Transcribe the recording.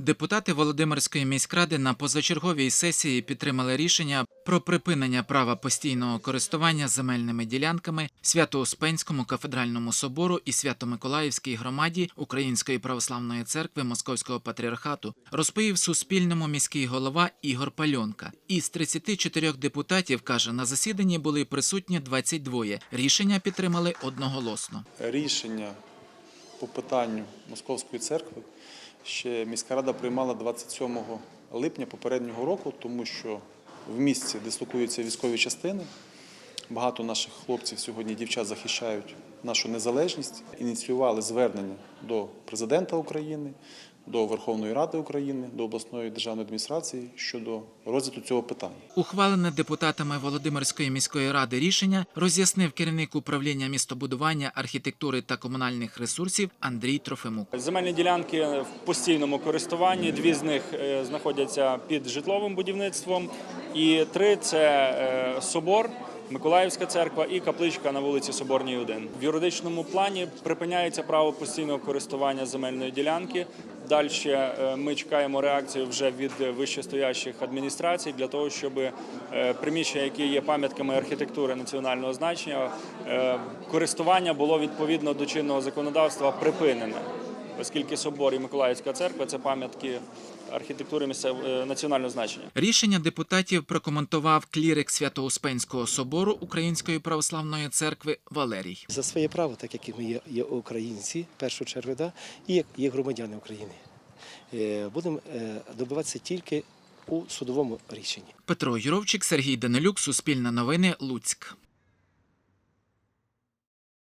Депутати Володимирської міськради на позачерговій сесії підтримали рішення про припинення права постійного користування земельними ділянками Свято-Успенському кафедральному собору і Свято-Миколаївській громаді Української православної церкви Московського патріархату, розповів Суспільному міський голова Ігор Пальонка. Із 34 депутатів каже, на засіданні були присутні 22. Рішення підтримали одноголосно. рішення по питанню Московської церкви ще міська рада приймала 27 липня попереднього року, тому що в місті дислокуються військові частини. Багато наших хлопців сьогодні, дівчат захищають нашу незалежність. Ініціювали звернення до президента України, до Верховної Ради України, до обласної державної адміністрації щодо розгляду цього питання. Ухвалене депутатами Володимирської міської ради рішення роз'яснив керівник управління містобудування, архітектури та комунальних ресурсів Андрій Трофимук. Земельні ділянки в постійному користуванні. Дві з них е, знаходяться під житловим будівництвом, і три це е, собор. Миколаївська церква і капличка на вулиці Соборній 1. В юридичному плані припиняється право постійного користування земельної ділянки. Далі е, ми чекаємо реакцію вже від вищестоящих адміністрацій для того, щоб е, приміщення, які є пам'ятками архітектури національного значення, е, користування було відповідно до чинного законодавства припинене оскільки собор і Миколаївська церква це пам'ятки архітектури місцевого е, національного значення. Рішення депутатів прокоментував клірик Свято-Успенського собору Української православної церкви Валерій. за своє право, так як і ми є, українці, першу чергу, да, і як є громадяни України. Е, Будемо е, добиватися тільки у судовому рішенні. Петро Юровчик, Сергій Данилюк, Суспільне новини, Луцьк.